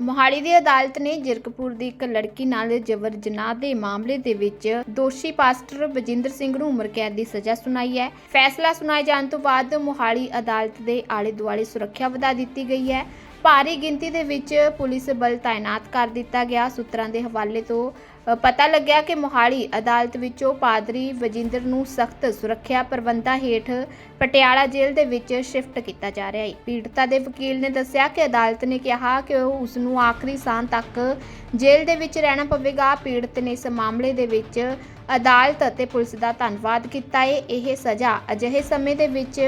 ਮੋਹਾਲੀ ਦੀ ਅਦਾਲਤ ਨੇ ਜਿਰਕਪੁਰ ਦੀ ਇੱਕ ਲੜਕੀ ਨਾਲ ਜਬਰ ਜਨਾਹ ਦੇ ਮਾਮਲੇ ਦੇ ਵਿੱਚ ਦੋਸ਼ੀ ਪਾਸਟਰ ਬਜਿੰਦਰ ਸਿੰਘ ਨੂੰ ਉਮਰ ਕੈਦ ਦੀ ਸਜ਼ਾ ਸੁਣਾਈ ਹੈ। ਫੈਸਲਾ ਸੁਣਾਏ ਜਾਣ ਤੋਂ ਬਾਅਦ ਮੋਹਾਲੀ ਅਦਾਲਤ ਦੇ ਆਲੇ ਦੁਆਲੇ ਸੁਰੱਖਿਆ ਵਧਾ ਦਿੱਤੀ ਗਈ ਹੈ। ਭਾਰੀ ਗਿਣਤੀ ਦੇ ਵਿੱਚ ਪੁਲਿਸ ਬਲ ਤਾਇਨਾਤ ਕਰ ਦਿੱਤਾ ਗਿਆ। ਸੂਤਰਾਂ ਦੇ ਹਵਾਲੇ ਤੋਂ ਪਤਾ ਲੱਗਿਆ ਕਿ ਮੋਹਾਲੀ ਅਦਾਲਤ ਵਿੱਚੋਂ ਪਾਦਰੀ ਵਜਿੰਦਰ ਨੂੰ ਸਖਤ ਸੁਰੱਖਿਆ ਪ੍ਰਬੰਧਾਂ ਹੇਠ ਪਟਿਆਲਾ ਜੇਲ੍ਹ ਦੇ ਵਿੱਚ ਸ਼ਿਫਟ ਕੀਤਾ ਜਾ ਰਿਹਾ ਹੈ। ਪੀੜਤਾ ਦੇ ਵਕੀਲ ਨੇ ਦੱਸਿਆ ਕਿ ਅਦਾਲਤ ਨੇ ਕਿਹਾ ਕਿ ਉਹ ਉਸ ਨੂੰ ਆਖਰੀ ਸਾਹ ਤੱਕ ਜੇਲ੍ਹ ਦੇ ਵਿੱਚ ਰਹਿਣਾ ਪਵੇਗਾ। ਪੀੜਤ ਨੇ ਇਸ ਮਾਮਲੇ ਦੇ ਵਿੱਚ ਅਦਾਲਤ ਅਤੇ ਪੁਲਿਸ ਦਾ ਧੰਨਵਾਦ ਕੀਤਾ। ਹੈ ਇਹ ਸਜ਼ਾ ਅਜਿਹੇ ਸਮੇਂ ਦੇ ਵਿੱਚ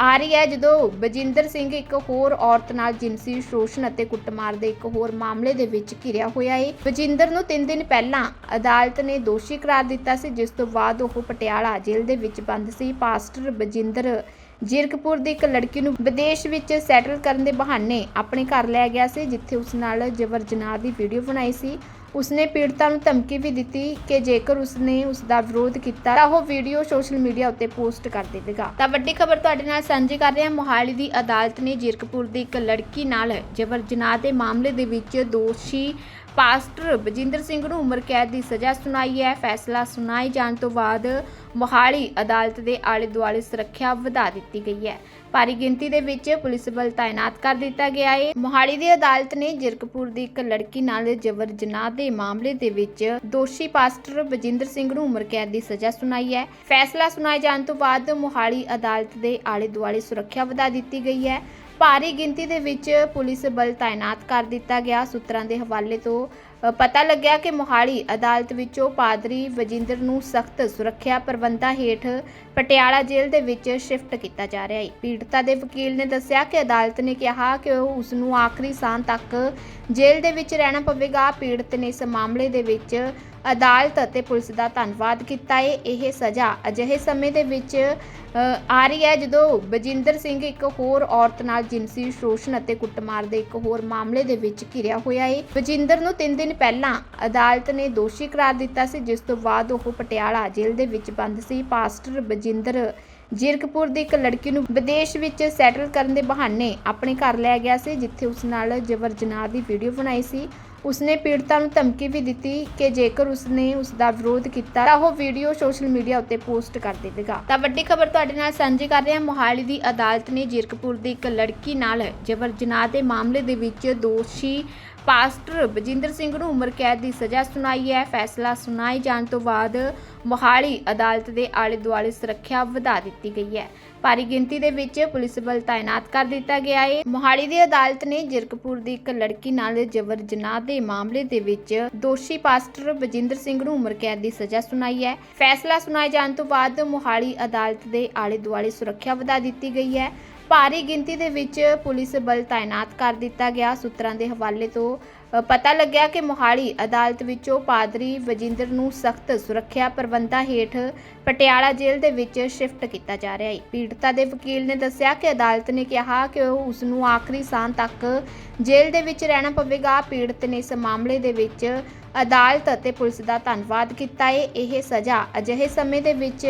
ਆ ਰਹੀ ਹੈ ਜਦੋਂ ਬਜਿੰਦਰ ਸਿੰਘ ਇੱਕ ਹੋਰ ਔਰਤ ਨਾਲ ਜਿਨਸੀ ਸ਼ੋਸ਼ਣ ਅਤੇ ਕੁੱਟਮਾਰ ਦੇ ਇੱਕ ਹੋਰ ਮਾਮਲੇ ਦੇ ਵਿੱਚ ਘਿਰਿਆ ਹੋਇਆ ਹੈ। ਬਜਿੰਦਰ ਨੂੰ 3 ਦਿਨ ਪਹਿਲਾਂ ਅਦਾਲਤ ਨੇ ਦੋਸ਼ੀ ਕਰਾਰ ਦਿੱਤਾ ਸੀ, ਜਿਸ ਤੋਂ ਬਾਅਦ ਉਹ ਪਟਿਆਲਾ ਜੇਲ੍ਹ ਦੇ ਵਿੱਚ ਬੰਦ ਸੀ। ਪਾਸਟਰ ਬਜਿੰਦਰ ਜਿਰਕਪੁਰ ਦੀ ਇੱਕ ਲੜਕੀ ਨੂੰ ਵਿਦੇਸ਼ ਵਿੱਚ ਸੈਟਲ ਕਰਨ ਦੇ ਬਹਾਨੇ ਆਪਣੇ ਘਰ ਲੈ ਗਿਆ ਸੀ, ਜਿੱਥੇ ਉਸ ਨਾਲ ਜਬਰ ਜਨਾਹ ਦੀ ਵੀਡੀਓ ਬਣਾਈ ਸੀ। ਉਸਨੇ ਪੀੜਤਾ ਨੂੰ ਧਮਕੀ ਵੀ ਦਿੱਤੀ ਕਿ ਜੇਕਰ ਉਸਨੇ ਉਸ ਦਾ ਵਿਰੋਧ ਕੀਤਾ ਤਾਂ ਉਹ ਵੀਡੀਓ ਸੋਸ਼ਲ ਮੀਡੀਆ ਉੱਤੇ ਪੋਸਟ ਕਰ ਦੇਵੇਗਾ। ਤਾਂ ਵੱਡੀ ਖਬਰ ਤੁਹਾਡੇ ਨਾਲ ਸਾਂਝੀ ਕਰ ਰਹੇ ਹਾਂ ਮੋਹਾਲੀ ਦੀ ਅਦਾਲਤ ਨੇ ਜੀਰਕਪੁਰ ਦੀ ਇੱਕ ਲੜਕੀ ਨਾਲ ਜਬਰ ਜਨਾਹ ਦੇ ਮਾਮਲੇ ਦੇ ਵਿੱਚ ਦੋਸ਼ੀ ਪਾਸਟਰ ਬਜਿੰਦਰ ਸਿੰਘ ਨੂੰ ਉਮਰ ਕੈਦ ਦੀ ਸਜ਼ਾ ਸੁਣਾਈ ਹੈ। ਫੈਸਲਾ ਸੁਣਾਏ ਜਾਣ ਤੋਂ ਬਾਅਦ ਮੋਹਾਲੀ ਅਦਾਲਤ ਦੇ ਆਲੇ ਦੁਆਲੇ ਸੁਰੱਖਿਆ ਵਧਾ ਦਿੱਤੀ ਗਈ ਹੈ। ਭਾਰੀ ਗਿਣਤੀ ਦੇ ਵਿੱਚ ਪੁਲਿਸ ਬਲ ਤਾਇਨਾਤ ਕਰ ਦਿੱਤਾ ਗਿਆ ਹੈ। ਮੋਹਾਲੀ ਦੀ ਅਦਾਲਤ ਨੇ ਜਿਰਕਪੁਰ ਦੀ ਇੱਕ ਲੜਕੀ ਨਾਲ ਜਬਰ ਜਨਾਹ ਦੇ ਮਾਮਲੇ ਦੇ ਵਿੱਚ ਦੋਸ਼ੀ ਪਾਸਟਰ ਬਜਿੰਦਰ ਸਿੰਘ ਨੂੰ ਉਮਰ ਕੈਦ ਦੀ ਸਜ਼ਾ ਸੁਣਾਈ ਹੈ। ਫੈਸਲਾ ਸੁਣਾਏ ਜਾਣ ਤੋਂ ਬਾਅਦ ਮੋਹਾਲੀ ਅਦਾਲਤ ਦੇ ਆਲੇ ਦੁਆਲੇ ਸੁਰੱਖਿਆ ਵਧਾ ਦਿੱਤੀ ਗਈ ਹੈ। ਭਾਰੀ ਗਿਣਤੀ ਦੇ ਵਿੱਚ ਪੁਲਿਸ ਬਲ ਤਾਇਨਾਤ ਕਰ ਦਿੱਤਾ ਗਿਆ। ਸੂਤਰਾਂ ਦੇ ਹਵਾਲੇ ਤੋਂ ਪਤਾ ਲੱਗਿਆ ਕਿ ਮੋਹਾਲੀ ਅਦਾਲਤ ਵਿੱਚੋਂ ਪਾਦਰੀ ਵਜਿੰਦਰ ਨੂੰ ਸਖਤ ਸੁਰੱਖਿਆ ਪ੍ਰਬੰਧਾਂ ਹੇਠ ਪਟਿਆਲਾ ਜੇਲ੍ਹ ਦੇ ਵਿੱਚ ਸ਼ਿਫਟ ਕੀਤਾ ਜਾ ਰਿਹਾ ਹੈ। ਪੀੜਤਾ ਦੇ ਵਕੀਲ ਨੇ ਦੱਸਿਆ ਕਿ ਅਦਾਲਤ ਨੇ ਕਿਹਾ ਕਿ ਉਹ ਉਸ ਨੂੰ ਆਖਰੀ ਸਾਹ ਤੱਕ ਜੇਲ੍ਹ ਦੇ ਵਿੱਚ ਰਹਿਣਾ ਪਵੇਗਾ। ਪੀੜਤ ਨੇ ਇਸ ਮਾਮਲੇ ਦੇ ਵਿੱਚ ਅਦਾਲਤ ਅਤੇ ਪੁਲਿਸ ਦਾ ਧੰਨਵਾਦ ਕੀਤਾ। ਹੈ ਇਹ ਸਜ਼ਾ ਅਜਿਹੇ ਸਮੇਂ ਦੇ ਵਿੱਚ ਆ ਰਹੀ ਹੈ ਜਦੋਂ ਬਜਿੰਦਰ ਸਿੰਘ ਇੱਕ ਹੋਰ ਔਰਤ ਨਾਲ ਜਿਨਸੀ ਸ਼ੋਸ਼ਣ ਅਤੇ ਕੁੱਟਮਾਰ ਦੇ ਇੱਕ ਹੋਰ ਮਾਮਲੇ ਦੇ ਵਿੱਚ ਘਿਰਿਆ ਹੋਇਆ ਹੈ। ਬਜਿੰਦਰ ਨੂੰ 3 ਦਿਨ ਪਹਿਲਾਂ ਅਦਾਲਤ ਨੇ ਦੋਸ਼ੀ ਕਰਾਰ ਦਿੱਤਾ ਸੀ, ਜਿਸ ਤੋਂ ਬਾਅਦ ਉਹ ਪਟਿਆਲਾ ਜੇਲ੍ਹ ਦੇ ਵਿੱਚ ਬੰਦ ਸੀ। ਪਾਸਟਰ ਬਜਿੰਦਰ ਜੀਰਕਪੁਰ ਦੀ ਇੱਕ ਲੜਕੀ ਨੂੰ ਵਿਦੇਸ਼ ਵਿੱਚ ਸੈਟਲ ਕਰਨ ਦੇ ਬਹਾਨੇ ਆਪਣੇ ਘਰ ਲੈ ਗਿਆ ਸੀ, ਜਿੱਥੇ ਉਸ ਨਾਲ ਜਬਰ ਜਨਾਹ ਦੀ ਵੀਡੀਓ ਬਣਾਈ ਸੀ। ਉਸਨੇ ਪੀੜਤਾ ਨੂੰ ਧਮਕੀ ਵੀ ਦਿੱਤੀ ਕਿ ਜੇਕਰ ਉਸਨੇ ਉਸ ਦਾ ਵਿਰੋਧ ਕੀਤਾ ਤਾਂ ਉਹ ਵੀਡੀਓ ਸੋਸ਼ਲ ਮੀਡੀਆ ਉੱਤੇ ਪੋਸਟ ਕਰ ਦੇਵੇਗਾ। ਤਾਂ ਵੱਡੀ ਖਬਰ ਤੁਹਾਡੇ ਨਾਲ ਸਾਂਝੀ ਕਰ ਰਹੇ ਹਾਂ। ਮੋਹਾਲੀ ਦੀ ਅਦਾਲਤ ਨੇ ਜੀਰਕਪੁਰ ਦੀ ਇੱਕ ਲੜਕੀ ਨਾਲ ਜਬਰ ਜਨਾਹ ਦੇ ਮਾਮਲੇ ਦੇ ਵਿੱਚ ਦੋਸ਼ੀ ਪਾਸਟਰ ਬਜਿੰਦਰ ਸਿੰਘ ਨੂੰ ਉਮਰ ਕੈਦ ਦੀ ਸਜ਼ਾ ਸੁਣਾਈ ਹੈ। ਫੈਸਲਾ ਸੁਣਾਏ ਜਾਣ ਤੋਂ ਬਾਅਦ ਮੋਹਾਲੀ ਅਦਾਲਤ ਦੇ ਆਲੇ ਦੁਆਲੇ ਸੁਰੱਖਿਆ ਵਧਾ ਦਿੱਤੀ ਗਈ ਹੈ। ਭਾਰੀ ਗਿਣਤੀ ਦੇ ਵਿੱਚ ਪੁਲਿਸ ਬਲ ਤਾਇਨਾਤ ਕਰ ਦਿੱਤਾ ਗਿਆ ਹੈ। ਮੋਹਾਲੀ ਦੀ ਅਦਾਲਤ ਨੇ ਜੀਰਕਪੁਰ ਦੀ ਇੱਕ ਲੜਕੀ ਨਾਲ ਜਬਰ ਜਨਾਹ ਦੇ ਮਾਮਲੇ ਦੇ ਵਿੱਚ ਦੋਸ਼ੀ ਪਾਸਟਰ ਬਜਿੰਦਰ ਸਿੰਘ ਨੂੰ ਉਮਰ ਕੈਦ ਦੀ ਸਜ਼ਾ ਸੁਣਾਈ ਹੈ। ਫੈਸਲਾ ਸੁਣਾਏ ਜਾਣ ਤੋਂ ਬਾਅਦ ਮੋਹਾਲੀ ਅਦਾਲਤ ਦੇ ਆਲੇ ਦੁਆਲੇ ਸੁਰੱਖਿਆ ਵਧਾ ਦਿੱਤੀ ਗਈ ਹੈ। ਭਾਰੀ ਗਿਣਤੀ ਦੇ ਵਿੱਚ ਪੁਲਿਸ ਬਲ ਤਾਇਨਾਤ ਕਰ ਦਿੱਤਾ ਗਿਆ। ਸੂਤਰਾਂ ਦੇ ਹਵਾਲੇ ਤੋਂ ਪਤਾ ਲੱਗਿਆ ਕਿ ਮੋਹਾਲੀ ਅਦਾਲਤ ਵਿੱਚੋਂ ਪਾਦਰੀ ਵਜਿੰਦਰ ਨੂੰ ਸਖਤ ਸੁਰੱਖਿਆ ਪ੍ਰਬੰਧਾਂ ਹੇਠ ਪਟਿਆਲਾ ਜੇਲ੍ਹ ਦੇ ਵਿੱਚ ਸ਼ਿਫਟ ਕੀਤਾ ਜਾ ਰਿਹਾ ਹੈ। ਪੀੜਤਾ ਦੇ ਵਕੀਲ ਨੇ ਦੱਸਿਆ ਕਿ ਅਦਾਲਤ ਨੇ ਕਿਹਾ ਕਿ ਉਹ ਉਸ ਨੂੰ ਆਖਰੀ ਸਾਹ ਤੱਕ ਜੇਲ੍ਹ ਦੇ ਵਿੱਚ ਰਹਿਣਾ ਪਵੇਗਾ। ਪੀੜਤ ਨੇ ਇਸ ਮਾਮਲੇ ਦੇ ਵਿੱਚ ਅਦਾਲਤ ਅਤੇ ਪੁਲਿਸ ਦਾ ਧੰਨਵਾਦ ਕੀਤਾ। ਹੈ ਇਹ ਸਜ਼ਾ ਅਜਿਹੇ ਸਮੇਂ ਦੇ ਵਿੱਚ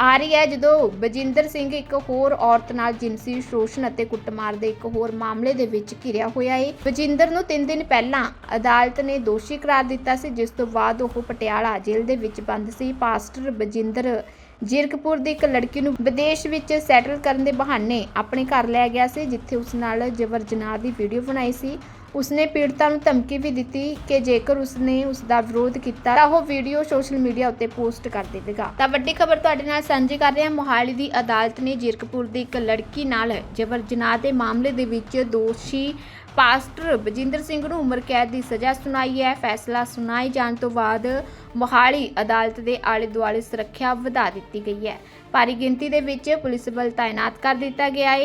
ਆ ਰਹੀ ਹੈ ਜਦੋਂ ਬਜਿੰਦਰ ਸਿੰਘ ਇੱਕ ਹੋਰ ਔਰਤ ਨਾਲ ਜਿਨਸੀ ਸ਼ੋਸ਼ਣ ਅਤੇ ਕੁੱਟਮਾਰ ਦੇ ਇੱਕ ਹੋਰ ਮਾਮਲੇ ਦੇ ਵਿੱਚ ਘਿਰਿਆ ਹੋਇਆ ਹੈ। ਬਜਿੰਦਰ ਨੂੰ 3 ਦਿਨ ਪਹਿਲਾਂ ਅਦਾਲਤ ਨੇ ਦੋਸ਼ੀ ਕਰਾਰ ਦਿੱਤਾ ਸੀ, ਜਿਸ ਤੋਂ ਬਾਅਦ ਉਹ ਪਟਿਆਲਾ ਜੇਲ੍ਹ ਦੇ ਵਿੱਚ ਬੰਦ ਸੀ। ਪਾਸਟਰ ਬਜਿੰਦਰ ਜਿਰਕਪੁਰ ਦੀ ਇੱਕ ਲੜਕੀ ਨੂੰ ਵਿਦੇਸ਼ ਵਿੱਚ ਸੈਟਲ ਕਰਨ ਦੇ ਬਹਾਨੇ ਆਪਣੇ ਘਰ ਲੈ ਗਿਆ ਸੀ, ਜਿੱਥੇ ਉਸ ਨਾਲ ਜਬਰ ਜਨਾਹ ਦੀ ਵੀਡੀਓ ਬਣਾਈ ਸੀ। ਉਸਨੇ ਪੀੜਤਾ ਨੂੰ ਧਮਕੀ ਵੀ ਦਿੱਤੀ ਕਿ ਜੇਕਰ ਉਸਨੇ ਉਸ ਦਾ ਵਿਰੋਧ ਕੀਤਾ ਤਾਂ ਉਹ ਵੀਡੀਓ ਸੋਸ਼ਲ ਮੀਡੀਆ ਉੱਤੇ ਪੋਸਟ ਕਰ ਦੇਵੇਗਾ। ਤਾਂ ਵੱਡੀ ਖਬਰ ਤੁਹਾਡੇ ਨਾਲ ਸਾਂਝੀ ਕਰ ਰਹੇ ਹਾਂ ਮੋਹਾਲੀ ਦੀ ਅਦਾਲਤ ਨੇ ਜੀਰਕਪੁਰ ਦੀ ਇੱਕ ਲੜਕੀ ਨਾਲ ਜਬਰ ਜਨਾਹ ਦੇ ਮਾਮਲੇ ਦੇ ਵਿੱਚ ਦੋਸ਼ੀ ਪਾਸਟਰ ਬਜਿੰਦਰ ਸਿੰਘ ਨੂੰ ਉਮਰ ਕੈਦ ਦੀ ਸਜ਼ਾ ਸੁਣਾਈ ਹੈ। ਫੈਸਲਾ ਸੁਣਾਏ ਜਾਣ ਤੋਂ ਬਾਅਦ ਮੋਹਾਲੀ ਅਦਾਲਤ ਦੇ ਆਲੇ ਦੁਆਲੇ ਸੁਰੱਖਿਆ ਵਧਾ ਦਿੱਤੀ ਗਈ ਹੈ। ਭਾਰੀ ਗਿਣਤੀ ਦੇ ਵਿੱਚ ਪੁਲਿਸ ਬਲ ਤਾਇਨਾਤ ਕਰ ਦਿੱਤਾ ਗਿਆ ਹੈ